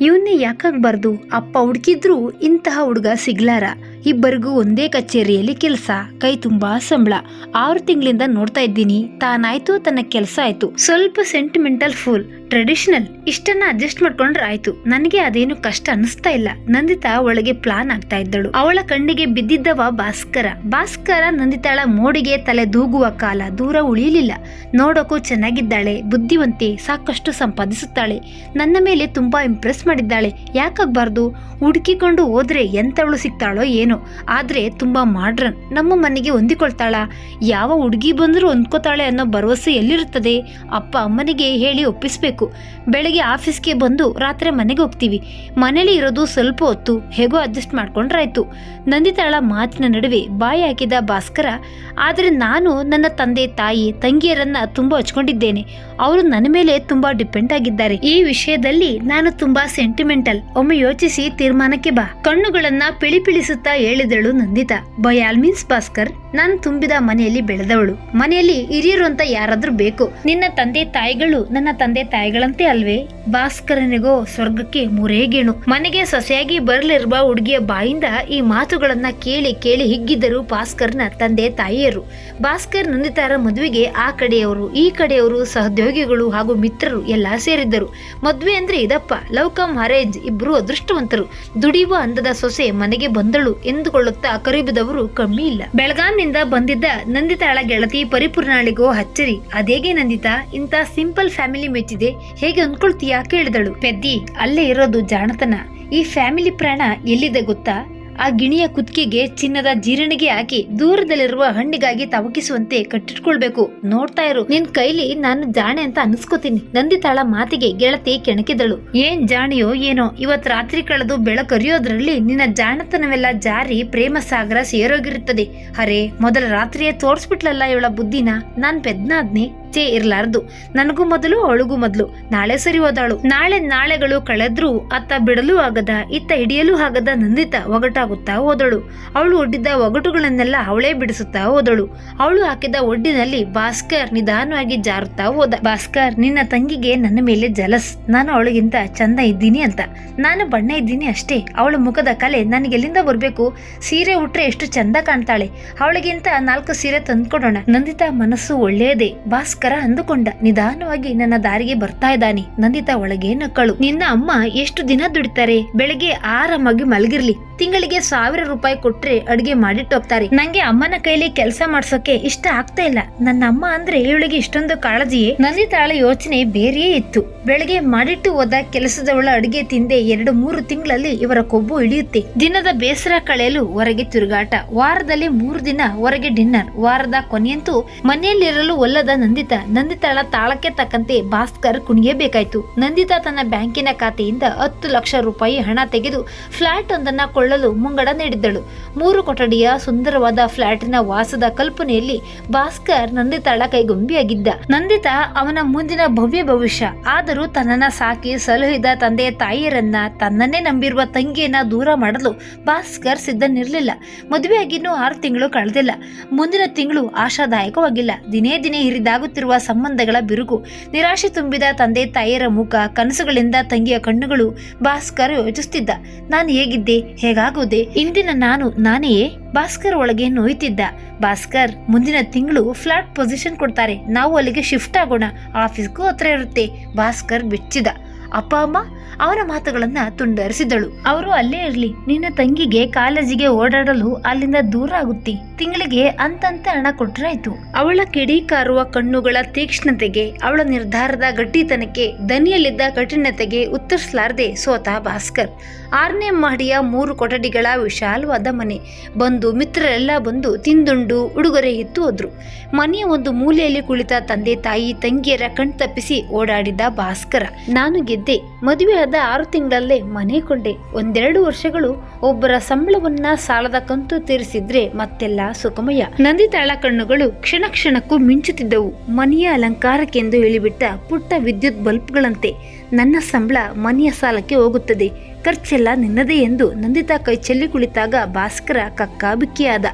ಇವನ್ನೇ ಯಾಕಾಗ್ಬಾರ್ದು ಅಪ್ಪ ಹುಡುಕಿದ್ರು ಇಂತಹ ಹುಡುಗ ಸಿಗ್ಲಾರ? ಇಬ್ಬರಿಗೂ ಒಂದೇ ಕಚೇರಿಯಲ್ಲಿ ಕೆಲಸ, ಕೈ ತುಂಬಾ ಸಂಬಳ. ಆರು ತಿಂಗಳಿಂದ ನೋಡ್ತಾ ಇದ್ದೀನಿ, ತಾನಾಯ್ತು, ತನ್ನ ಕೆಲಸ ಆಯ್ತು. ಸ್ವಲ್ಪ ಸೆಂಟಿಮೆಂಟಲ್ ಫುಲ್ ಟ್ರೆಡಿಷನಲ್ ಇಷ್ಟನ್ನ ಅಡ್ಜಸ್ಟ್ ಮಾಡ್ಕೊಂಡ್ರೆ ಆಯ್ತು. ನನಗೆ ಅದೇನು ಕಷ್ಟ ಅನಿಸ್ತಾ ಇಲ್ಲ. ನಂದಿತಾ ಒಳಗೆ ಪ್ಲಾನ್ ಆಗ್ತಾ ಇದ್ದಳು. ಅವಳ ಕಣ್ಣಿಗೆ ಬಿದ್ದಿದ್ದವ ಭಾಸ್ಕರ. ಭಾಸ್ಕರ ನಂದಿತಾಳ ಮೋಡಿಗೆ ತಲೆ ದೂಗುವ ಕಾಲ ದೂರ ಉಳಿಯಲಿಲ್ಲ. ನೋಡೋಕು ಚೆನ್ನಾಗಿದ್ದಾಳೆ, ಬುದ್ಧಿವಂತೆ, ಸಾಕಷ್ಟು ಸಂಪಾದಿಸುತ್ತಾಳೆ. ನನ್ನ ಮೇಲೆ ತುಂಬಾ ಇಂಪ್ರೆಸ್ ಮಾಡಿದ್ದಾಳೆ. ಯಾಕಾಗಬಾರ್ದು? ಹುಡುಕಿಕೊಂಡು ಹೋದ್ರೆ ಎಂತವಳು ಸಿಗ್ತಾಳೋ ಏನೋ ಆದ್ರೆ ತುಂಬಾ ಮಾಡ್ರನ್, ನಮ್ಮ ಮನೆಗೆ ಹೊಂದಿಕೊಳ್ತಾಳ. ಯಾವ ಹುಡುಗಿ ಬಂದರೂ ಹೊಂದ್ಕೋತಾಳೆ ಅನ್ನೋ ಭರವಸೆ ಎಲ್ಲಿರುತ್ತದೆ? ಅಪ್ಪ ಅಮ್ಮನಿಗೆ ಹೇಳಿ ಒಪ್ಪಿಸ್ಬೇಕು. ಬೆಳಗ್ಗೆ ಆಫೀಸ್ಗೆ ಬಂದು ರಾತ್ರಿ ಮನೆಗೆ ಹೋಗ್ತೀವಿ. ಮನೇಲಿ ಇರೋದು ಸ್ವಲ್ಪ ಹೊತ್ತು, ಹೇಗೋ ಅಡ್ಜಸ್ಟ್ ಮಾಡ್ಕೊಂಡ್ರಾಯ್ತು. ನಂದಿತಾಳ ಮಾತಿನ ನಡುವೆ ಬಾಯಿ ಹಾಕಿದ ಭಾಸ್ಕರ, ಆದರೆ ನಾನು ನನ್ನ ತಂದೆ, ತಾಯಿ, ತಂಗಿಯರನ್ನ ತುಂಬಾ ಹಚ್ಕೊಂಡಿದ್ದೇನೆ. ಅವರು ನನ್ನ ಮೇಲೆ ತುಂಬಾ ಡಿಪೆಂಡ್ ಆಗಿದ್ದಾರೆ. ಈ ವಿಷಯದಲ್ಲಿ ನಾನು ತುಂಬಾ ಸೆಂಟಿಮೆಂಟಲ್. ಒಮ್ಮೆ ಯೋಚಿಸಿ ತೀರ್ಮಾನಕ್ಕೆ ಬಾ. ಕಣ್ಣುಗಳನ್ನ ಪಿಳಿಪಿಳಿಸುತ್ತಾ ಹೇಳಿದಳು Nandita. By all means Bhaskar, ನಾನು ತುಂಬಿದ ಮನೆಯಲ್ಲಿ ಬೆಳೆದವಳು. ಮನೆಯಲ್ಲಿ ಹಿರಿಯರು ಅಂತ ಯಾರಾದ್ರೂ ಬೇಕು. ನಿನ್ನ ತಂದೆ ತಾಯಿಗಳು ನನ್ನ ತಂದೆ ತಾಯಿಗಳಂತೆ ಅಲ್ವೇ? ಭಾಸ್ಕರನಿಗೋ ಸ್ವರ್ಗಕ್ಕೆ ಮೂರೇ ಗೇಣು ಮನೆಗೆ ಸೊಸೆಯಾಗಿ ಬರಲಿರುವ ಹುಡುಗಿಯ ಬಾಯಿಂದ ಈ ಮಾತುಗಳನ್ನ ಕೇಳಿ ಕೇಳಿ ಹಿಗ್ಗಿದ್ದರು ಭಾಸ್ಕರ್ನ ತಂದೆ ತಾಯಿಯರು. ಭಾಸ್ಕರ್ ನಂದಿತಾರ ಮದುವೆಗೆ ಆ ಕಡೆಯವರು, ಈ ಕಡೆಯವರು ಸಹೋದ್ಯೋಗಿಗಳು ಹಾಗೂ ಮಿತ್ರರು ಎಲ್ಲ ಸೇರಿದ್ದರು. ಮದುವೆ ಅಂದ್ರೆ ಇದಪ್ಪ, ಲವ್ ಕಮ್ ಮ್ಯಾರೇಜ್ ಇಬ್ರು ಅದೃಷ್ಟವಂತರು. ದುಡಿಯುವ ಅಂದದ ಸೊಸೆ ಮನೆಗೆ ಬಂದಳು. ಎಂದುಕೊಳ್ಳುತ್ತಾ ಕರಿಬಿದವರು ಕಮ್ಮಿ ಇಲ್ಲ. ಬೆಳಗಾಂನಿಂದ ಬಂದಿದ್ದ ನಂದಿತಾಳ ಗೆಳತಿ ಪರಿಪೂರ್ಣಾಳಿಗೋ ಅಚ್ಚರಿ. ಅದೇಗೆ ನಂದಿತಾ ಇಂತ ಸಿಂಪಲ್ ಫ್ಯಾಮಿಲಿ ಮೆಚ್ಚಿದೆ, ಹೇಗೆ ಅಂದ್ಕೊಳ್ತೀಯಾ ಕೇಳಿದಳು. ಪೆದ್ದಿ, ಅಲ್ಲೇ ಇರೋದು ಜಾಣತನ. ಈ ಫ್ಯಾಮಿಲಿ ಪ್ರಾಣ ಎಲ್ಲಿದೆ ಗೊತ್ತಾ? ಆ ಗಿಣಿಯ ಕುತ್ತಿಗೆಗೆ ಚಿನ್ನದ ಜೀರಣಿಗೆ ಹಾಕಿ ದೂರದಲ್ಲಿರುವ ಹಣ್ಣಿಗಾಗಿ ತವಕಿಸುವಂತೆ ಕಟ್ಟಿಟ್ಕೊಳ್ಬೇಕು. ನೋಡ್ತಾ ಇರು, ನಿನ್ ಕೈಲಿ ನಾನು ಜಾಣೆ ಅಂತ ಅನ್ಸ್ಕೋತೀನಿ. ನಂದಿತಾಳ ಮಾತಿಗೆ ಗೆಳತಿ ಕೆಣಕಿದಳು. ಏನ್ ಜಾಣಿಯೋ ಏನೋ, ಇವತ್ ರಾತ್ರಿ ಕಳೆದು ಬೆಳಕರಿಯೋದ್ರಲ್ಲಿ ನಿನ್ನ ಜಾಣತನವೆಲ್ಲ ಜಾರಿ ಪ್ರೇಮ ಸಾಗರ ಸೇರೋಗಿರುತ್ತದೆ. ಅರೆ, ಮೊದಲ ರಾತ್ರಿಯೇ ತೋರ್ಸ್ಬಿಟ್ಲಲ್ಲ ಇವಳ ಬುದ್ಧಿನ? ನಾನ್ ಪೆದ್ನಾದ್ನೆ ಚೇ ಇರ್ಲಾರ್ದು. ನನಗೂ ಮೊದಲು ಅವಳಿಗೂ ಮೊದಲು. ನಾಳೆ ಸರಿ ಹೋದಾಳು. ನಾಳೆ ನಾಳೆಗಳು ಕಳೆದ್ರೂ ಅತ್ತ ಬಿಡಲು ಆಗದ, ಇತ್ತ ಹಿಡಿಯಲು ಆಗದ ನಂದಿತ ಒಗಟಾಗುತ್ತಾ ಹೋದಳು. ಅವಳು ಒಡ್ಡಿದ್ದ ಒಗಟುಗಳನ್ನೆಲ್ಲ ಅವಳೇ ಬಿಡಿಸುತ್ತಾ ಹೋದಳು. ಅವಳು ಹಾಕಿದ ಒಡ್ಡಿನಲ್ಲಿ ಭಾಸ್ಕರ್ ನಿಧಾನವಾಗಿ ಜಾರುತ್ತಾ ಹೋದ. ಭಾಸ್ಕರ್, ನಿನ್ನ ತಂಗಿಗೆ ನನ್ನ ಮೇಲೆ ಜಲಸ್. ನಾನು ಅವಳಿಗಿಂತ ಚಂದ ಇದ್ದೀನಿ ಅಂತ. ನಾನು ಬಣ್ಣ ಇದ್ದೀನಿ ಅಷ್ಟೇ. ಅವಳ ಮುಖದ ಕಲೆ ನನಗೆ ಎಲ್ಲಿಂದ ಬರಬೇಕು? ಸೀರೆ ಉಟ್ರೆ ಎಷ್ಟು ಚಂದ ಕಾಣ್ತಾಳೆ. ಅವಳಿಗಿಂತ ನಾಲ್ಕು ಸೀರೆ ತಂದ್ಕೊಡೋಣ. ನಂದಿತಾ ಮನಸ್ಸು ಒಳ್ಳೆಯದೇ. ಭಾಸ್ಕರ ಅಂದುಕೊಂಡ. ನಿಧಾನವಾಗಿ ನನ್ನ ದಾರಿಗೆ ಬರ್ತಾ ಇದ್ದಾನೆ. ನಂದಿತಾ ಒಳಗೆ ನಕ್ಕಳು. ನಿನ್ನ ಅಮ್ಮ ಎಷ್ಟು ದಿನ ದುಡಿತಾರೆ? ಬೆಳಿಗ್ಗೆ ಆರಾಮಾಗಿ ಮಲಗಿರ್ಲಿ. ತಿಂಗಳಿಗೆ ಸಾವಿರ ರೂಪಾಯಿ ಕೊಟ್ರೆ ಅಡಿಗೆ ಮಾಡಿಟ್ಟು ಹೋಗ್ತಾರೆ. ನಂಗೆ ಅಮ್ಮನ ಕೈಲಿ ಕೆಲಸ ಮಾಡ್ಸೋಕೆ ಇಷ್ಟ ಆಗ್ತಾ ಇಲ್ಲ. ನನ್ನ ಅಮ್ಮ ಅಂದ್ರೆ ಇವಳಿಗೆ ಇಷ್ಟೊಂದು ಕಾಳಜಿಯೇ? ನಂದಿತಾಳ ಯೋಚನೆ ಬೇರೆಯೇ ಇತ್ತು. ಬೆಳಗ್ಗೆ ಮಾಡಿಟ್ಟು ಹೋದ ಕೆಲಸದವಳ ಅಡಿಗೆ ತಿಂದೆ ಎರಡು ಮೂರು ತಿಂಗಳಲ್ಲಿ ಇವರ ಕೊಬ್ಬು ಇಳಿಯುತ್ತೆ. ದಿನದ ಬೇಸರ ಕಳೆಯಲು ಹೊರಗೆ ತಿರುಗಾಟ. ವಾರದಲ್ಲಿ ಮೂರು ದಿನ ಹೊರಗೆ ಡಿನ್ನರ್. ವಾರದ ಕೊನೆಯಂತೂ ಮನೆಯಲ್ಲಿರಲು ಒಲ್ಲದ ನಂದಿತಾ ನಂದಿತಾಳ ತಾಳಕ್ಕೆ ತಕ್ಕಂತೆ ಭಾಸ್ಕರ್ ಕುಣಿಯಬೇಕಾಯಿತು. ನಂದಿತ ತನ್ನ ಬ್ಯಾಂಕಿನ ಖಾತೆಯಿಂದ ಹತ್ತು ಲಕ್ಷ ರೂಪಾಯಿ ಹಣ ತೆಗೆದು ಫ್ಲಾಟ್ ಒಂದನ್ನ ಕೊಳ್ಳಲು ಮುಂಗಡ ನೀಡಿದ್ದಳು. ಮೂರು ಕೊಠಡಿಯ ಸುಂದರವಾದ ಫ್ಲಾಟಿನ ವಾಸದ ಕಲ್ಪನೆಯಲ್ಲಿ ಭಾಸ್ಕರ್ ನಂದಿತಾಳ ಕೈಗೊಂಬಿಯಾಗಿದ್ದ. ನಂದಿತ ಅವನ ಮುಂದಿನ ಭವ್ಯ ಭವಿಷ್ಯ, ಆದರೂ ತನ್ನನ್ನ ಸಾಕಿ ಸಲಹಿದ ತಂದೆ ತಾಯಿಯರನ್ನ ತನ್ನನ್ನೇ ನಂಬಿರುವ ತಂಗಿಯನ್ನ ದೂರ ಮಾಡಲು ಭಾಸ್ಕರ್ ಸಿದ್ಧನಿರಲಿಲ್ಲ. ಮದುವೆಯಾಗಿನ್ನೂ ಆರು ತಿಂಗಳು ಕಳೆದಿಲ್ಲ. ಮುಂದಿನ ತಿಂಗಳು ಆಶಾದಾಯಕವಾಗಿಲ್ಲ. ದಿನೇ ದಿನೇ ಹಿರಿದಾಗುತ್ತಿರುವ ಸಂಬಂಧಗಳ ಬಿರುಕು, ನಿರಾಶೆ ತುಂಬಿದ ತಂದೆ ತಾಯಿಯರ ಮುಖ, ಕನಸುಗಳಿಂದ ತಂಗಿಯ ಕಣ್ಣುಗಳು ಭಾಸ್ಕರ್ ಯೋಚಿಸುತ್ತಿದ್ದ ನಾನು ಹೇಗಿದ್ದೆ? ಹೇಗಾಗುವುದೇ? ಇಂದಿನ ನಾನು ನಾನೆಯೇ? ಭಾಸ್ಕರ್ ಒಳಗೆ ನೋಯ್ತಿದ್ದ. ಭಾಸ್ಕರ್, ಮುಂದಿನ ತಿಂಗಳು ಫ್ಲಾಟ್ ಪೊಸಿಷನ್ ಕೊಡ್ತಾರೆ. ನಾವು ಅಲ್ಲಿಗೆ ಶಿಫ್ಟ್ ಆಗೋಣ. ಆಫೀಸ್ಗೂ ಹತ್ರ ಇರುತ್ತೆ. ಭಾಸ್ಕರ್ ಬೆಚ್ಚಿದ. ಅಪ್ಪ, ಅಮ್ಮ ಅವರ ಮಾತುಗಳನ್ನ ತುಂಡರಿಸಿದಳು. ಅವರು ಅಲ್ಲೇ ಇರ್ಲಿ, ನಿನ್ನ ತಂಗಿಗೆ ಕಾಲೇಜಿಗೆ ಓಡಾಡಲು ಅಲ್ಲಿಂದ ದೂರ ಆಗುತ್ತಿ. ತಿಂಗಳಿಗೆ ಅಂತಂತ ಹಣ ಕೊಟ್ರಾಯ್ತು. ಅವಳ ಕಿಡಿ ಕಾರುವ ಕಣ್ಣುಗಳ ತೀಕ್ಷ್ಣತೆಗೆ, ಅವಳ ನಿರ್ಧಾರದ ಗಟ್ಟಿತನಕ್ಕೆ, ದನಿಯಲ್ಲಿದ್ದ ಕಠಿಣತೆಗೆ ಉತ್ತರಿಸಲಾರದೆ ಸೋತ ಭಾಸ್ಕರ್. ಆರನೇ ಮಹಡಿಯ ಮೂರು ಕೊಠಡಿಗಳ ವಿಶಾಲವಾದ ಮನೆ. ಬಂದು ಮಿತ್ರರೆಲ್ಲ ಬಂದು ತಿಂದುಂಡು ಉಡುಗೊರೆ ಎತ್ತು ಹೋದ್ರು. ಮನೆಯ ಒಂದು ಮೂಲೆಯಲ್ಲಿ ಕುಳಿತ ತಂದೆ ತಾಯಿ ತಂಗಿಯರ ಕಣ್ತಪ್ಪಿಸಿ ಓಡಾಡಿದ ಭಾಸ್ಕರ. ನಾನು ಮದುವೆಯಾದ ಆರು ತಿಂಗಳಲ್ಲೇ ಮನೆ ಕೊಂಡೆ. ಒಂದೆರಡು ವರ್ಷಗಳು ಒಬ್ಬರ ಸಂಬಳವನ್ನ ಸಾಲದ ಕಂತು ತೀರಿಸಿದ್ರೆ ಮತ್ತೆಲ್ಲ ಸುಖಮಯ. ನಂದಿತಾಳ ಕಣ್ಣುಗಳು ಕ್ಷಣ ಕ್ಷಣಕ್ಕೂ ಮಿಂಚುತ್ತಿದ್ದವು. ಮನೆಯ ಅಲಂಕಾರಕ್ಕೆಂದು ಹೇಳಿಬಿಟ್ಟ ಪುಟ್ಟ ವಿದ್ಯುತ್ ಬಲ್ಬ್ಗಳಂತೆ ನನ್ನ ಸಂಬಳ ಮನೆಯ ಸಾಲಕ್ಕೆ ಹೋಗುತ್ತದೆ. ಖರ್ಚೆಲ್ಲ ನಿನ್ನದೇ ಎಂದು ನಂದಿತಾ ಕೈ ಚೆಲ್ಲಿ ಕುಳಿತಾಗ ಭಾಸ್ಕರ ಕಕ್ಕಾಬಿಕ್ಕಿಯಾದ.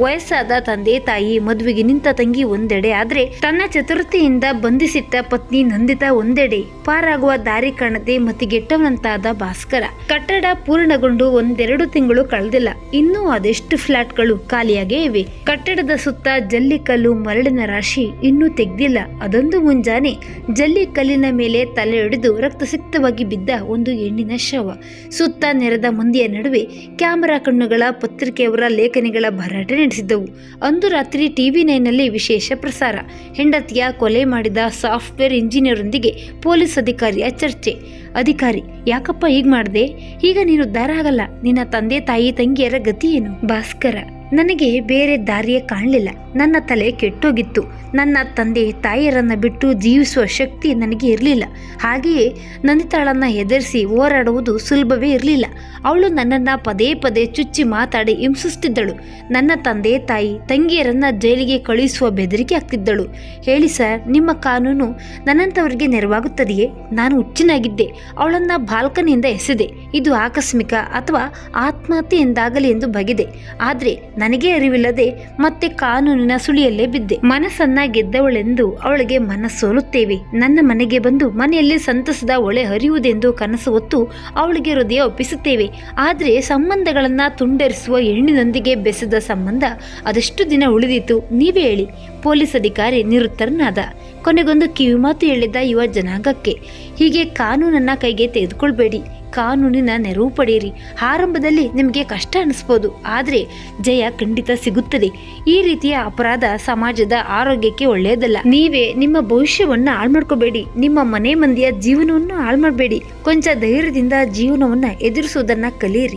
ವಯಸ್ಸಾದ ತಂದೆ ತಾಯಿ ಮದುವೆಗೆ ನಿಂತ ತಂಗಿ ಒಂದೆಡೆ ಆದರೆ ತನ್ನ ಚತುರ್ಥಿಯಿಂದ ಬಂಧಿಸಿಟ್ಟ ಪತ್ನಿ ನಂದಿತಾ ಒಂದೆಡೆ. ಪಾರಾಗುವ ದಾರಿ ಕಾಣದೆ ಮತಿಗೆಟ್ಟವನಂತಾದ ಭಾಸ್ಕರ. ಕಟ್ಟಡ ಪೂರ್ಣಗೊಂಡು ಒಂದೆರಡು ತಿಂಗಳು ಕಳೆದಿಲ್ಲ. ಇನ್ನೂ ಅದೆಷ್ಟು ಫ್ಲಾಟ್ಗಳು ಖಾಲಿಯಾಗೇ ಇವೆ. ಕಟ್ಟಡದ ಸುತ್ತ ಜಲ್ಲಿಕಲ್ಲು ಮರಳಿನ ರಾಶಿ ಇನ್ನೂ ತೆಗ್ದಿಲ್ಲ. ಅದೊಂದು ಮುಂಜಾನೆ ಜಲ್ಲಿ ಕಲ್ಲಿನ ಮೇಲೆ ತಲೆ ಹಿಡಿದು ರಕ್ತಸಿಕ್ತವಾಗಿ ಬಿದ್ದ ಒಂದು ಹೆಣ್ಣಿನ ಶವ. ಸುತ್ತ ನೆರೆದ ಮಂದಿಯ ನಡುವೆ ಕ್ಯಾಮರಾ ಕಣ್ಣುಗಳ, ಪತ್ರಿಕೆಯವರ ಲೇಖನಿಗಳ ಭರಾಟೆ ನಡೆಸಿದ್ದವು. ಅಂದು ರಾತ್ರಿ ಟಿವಿ ನೈನ್ನಲ್ಲಿ ವಿಶೇಷ ಪ್ರಸಾರ. ಹೆಂಡತಿಯ ಕೊಲೆ ಮಾಡಿದ ಸಾಫ್ಟ್ವೇರ್ ಇಂಜಿನಿಯರೊಂದಿಗೆ ಪೊಲೀಸ್ ಅಧಿಕಾರಿಯ ಚರ್ಚೆ. ಅಧಿಕಾರಿ, ಯಾಕಪ್ಪ ಹೀಗೆ ಮಾಡ್ದೆ? ಈಗ ನೀನು ಉದ್ಧಾರ ಆಗಲ್ಲ. ನಿನ್ನ ತಂದೆ, ತಾಯಿ, ತಂಗಿಯರ ಗತಿ ಏನು? ಭಾಸ್ಕರ, ನನಗೆ ಬೇರೆ ದಾರಿಯೇ ಕಾಣಲಿಲ್ಲ. ನನ್ನ ತಲೆ ಕೆಟ್ಟೋಗಿತ್ತು. ನನ್ನ ತಂದೆ, ತಾಯಿಯರನ್ನು ಬಿಟ್ಟು ಜೀವಿಸುವ ಶಕ್ತಿ ನನಗೆ ಇರಲಿಲ್ಲ. ಹಾಗೆಯೇ ನಂದಿತಾಳನ್ನ ಹೆದರಿಸಿ ಹೋರಾಡುವುದು ಸುಲಭವೇ ಇರಲಿಲ್ಲ. ಅವಳು ನನ್ನನ್ನು ಪದೇ ಪದೇ ಚುಚ್ಚಿ ಮಾತಾಡಿ ಹಿಂಸಿಸ್ತಿದ್ದಳು. ನನ್ನ ತಂದೆ, ತಾಯಿ, ತಂಗಿಯರನ್ನ ಜೈಲಿಗೆ ಕಳುಹಿಸುವ ಬೆದರಿಕೆ ಆಗ್ತಿದ್ದಳು ಹೇಳಿ ಸರ್, ನಿಮ್ಮ ಕಾನೂನು ನನ್ನಂಥವರಿಗೆ ನೆರವಾಗುತ್ತದೆಯೇ? ನಾನು ಹುಚ್ಚಿನಾಗಿದ್ದೆ. ಅವಳನ್ನ ಬಾಲ್ಕನಿಯಿಂದ ಎಸೆದೆ. ಇದು ಆಕಸ್ಮಿಕ ಅಥವಾ ಆತ್ಮಹತ್ಯೆ ಎಂದಾಗಲಿ ಎಂದು ಬಗೆದೆ. ಆದರೆ ನನಗೆ ಅರಿವಿಲ್ಲದೆ ಮತ್ತೆ ಕಾನೂನಿನ ಸುಳಿಯಲ್ಲೇ ಬಿದ್ದೆ. ಮನಸ್ಸನ್ನ ಗೆದ್ದವಳೆಂದು ಅವಳಿಗೆ ಮನಸ್ಸೋಲುತ್ತೇವೆ. ನನ್ನ ಮನೆಗೆ ಬಂದು ಮನೆಯಲ್ಲಿ ಸಂತಸದ ಒಳೆ ಹರಿಯುವುದೆಂದು ಕನಸು ಹೊತ್ತು ಅವಳಿಗೆ ಹೃದಯ ಒಪ್ಪಿಸುತ್ತೇವೆ. ಆದರೆ ಸಂಬಂಧಗಳನ್ನ ತುಂಡರಿಸುವ ಹೆಣ್ಣಿನೊಂದಿಗೆ ಬೆಸೆದ ಸಂಬಂಧ ಅದೆಷ್ಟು ದಿನ ಉಳಿದಿತ್ತು ನೀವೇ ಹೇಳಿ. ಪೊಲೀಸ್ ಅಧಿಕಾರಿ ನಿರುತ್ತರನಾದ ಕೊನೆಗೊಂದು ಕಿವಿಮಾತು ಹೇಳಿದ್ದ ಯುವ ಜನಾಂಗಕ್ಕೆ. ಹೀಗೆ ಕಾನೂನನ್ನ ಕೈಗೆ ತೆಗೆದುಕೊಳ್ಬೇಡಿ. ಕಾನೂನಿನ ನೆರವು ಪಡೆಯಿರಿ. ಆರಂಭದಲ್ಲಿ ನಿಮಗೆ ಕಷ್ಟ ಅನಿಸ್ಬೋದು. ಆದರೆ ಜಯ ಖಂಡಿತ ಸಿಗುತ್ತದೆ. ಈ ರೀತಿಯ ಅಪರಾಧ ಸಮಾಜದ ಆರೋಗ್ಯಕ್ಕೆ ಒಳ್ಳೆಯದಲ್ಲ. ನೀವೇ ನಿಮ್ಮ ಭವಿಷ್ಯವನ್ನು ಹಾಳು ಮಾಡ್ಕೋಬೇಡಿ ನಿಮ್ಮ ಮನೆ ಮಂದಿಯ ಜೀವನವನ್ನು ಹಾಳು ಮಾಡಬೇಡಿ ಕೊಂಚ ಧೈರ್ಯದಿಂದ ಜೀವನವನ್ನು ಎದುರಿಸುವುದನ್ನು ಕಲಿಯಿರಿ.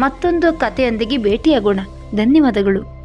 ಮತ್ತೊಂದು ಕಥೆಯೊಂದಿಗೆ ಭೇಟಿಯಾಗೋಣ. ಧನ್ಯವಾದಗಳು.